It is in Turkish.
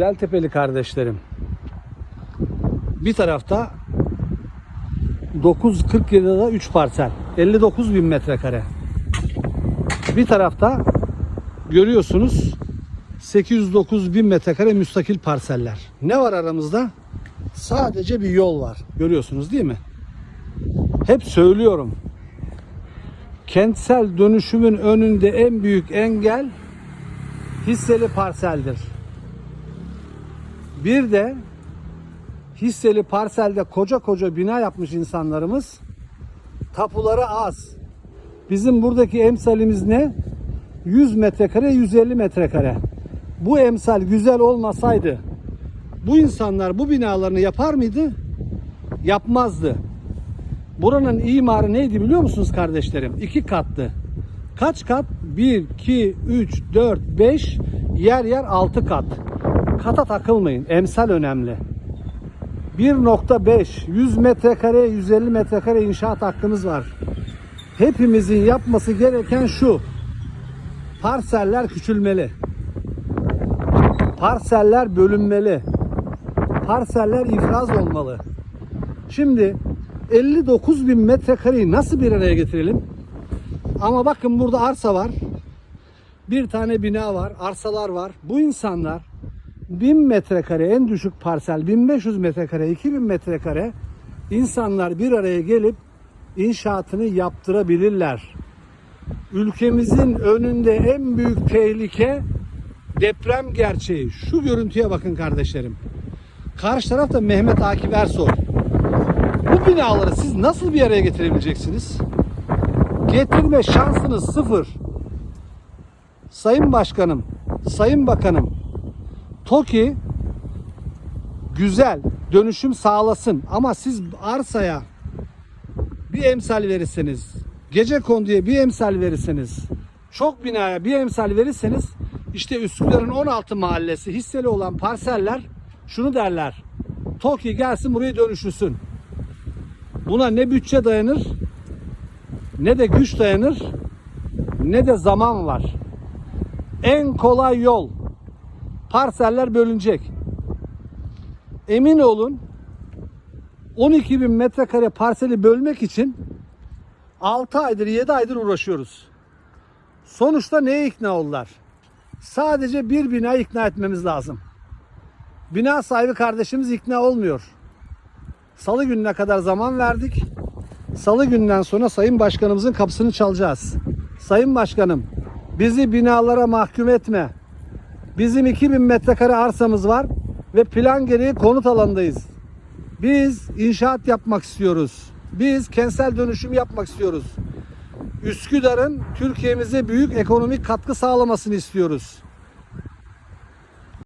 Güzel tepeli kardeşlerim. Bir tarafta 947'de 3 parsel. 59 bin metrekare. Bir tarafta görüyorsunuz 809 bin metrekare müstakil parseller. Ne var aramızda? Sadece bir yol var. Görüyorsunuz değil mi? Hep söylüyorum. Kentsel dönüşümün önünde en büyük engel hisseli parseldir. Bir de hisseli parselde koca koca bina yapmış insanlarımız tapuları az. Bizim buradaki emsalimiz ne? 100 metrekare, 150 metrekare. Bu emsal güzel olmasaydı bu insanlar bu binalarını yapar mıydı? Yapmazdı. Buranın imarı neydi biliyor musunuz kardeşlerim? İki katlı. Kaç kat? 1, 2, 3, 4, 5, yer yer 6 kat. Kata takılmayın. Emsal önemli. 1.5 100 metrekare 150 metrekare inşaat hakkımız var. Hepimizin yapması gereken şu. Parseller küçülmeli. Parseller bölünmeli. Parseller ifraz olmalı. Şimdi 59 bin metrekareyi nasıl bir araya getirelim? Ama bakın burada arsa var. Bir tane bina var, arsalar var. Bu insanlar 1000 metrekare en düşük parsel, 1500 metrekare, 2000 metrekare insanlar bir araya gelip inşaatını yaptırabilirler. Ülkemizin önünde en büyük tehlike deprem gerçeği. Şu görüntüye bakın kardeşlerim. Karşı tarafta Mehmet Akif Ersoy. Bu binaları siz nasıl bir araya getirebileceksiniz? Getirme şansınız sıfır. Sayın Başkanım, Sayın Bakanım, TOKİ güzel dönüşüm sağlasın ama siz arsaya bir emsal verirseniz, gece konduya bir emsal verirseniz, çok binaya bir emsal verirseniz işte Üsküdar'ın 16 mahallesi hisseli olan parseller şunu derler. TOKİ gelsin burayı dönüşürsün. Buna ne bütçe dayanır, ne de güç dayanır, ne de zaman var. En kolay yol parseller bölünecek. Emin olun 12 bin metrekare parseli bölmek için 6 aydır 7 aydır uğraşıyoruz. Sonuçta neye ikna oldular? Sadece bir bina ikna etmemiz lazım. Bina sahibi kardeşimiz ikna olmuyor. Salı gününe kadar zaman verdik. Salı günden sonra Sayın Başkanımızın kapısını çalacağız. Sayın Başkanım bizi binalara mahkum etme. Bizim 2000 metrekare arsamız var ve plan gereği konut alandayız. Biz inşaat yapmak istiyoruz. Biz kentsel dönüşüm yapmak istiyoruz. Üsküdar'ın Türkiye'mize büyük ekonomik katkı sağlamasını istiyoruz.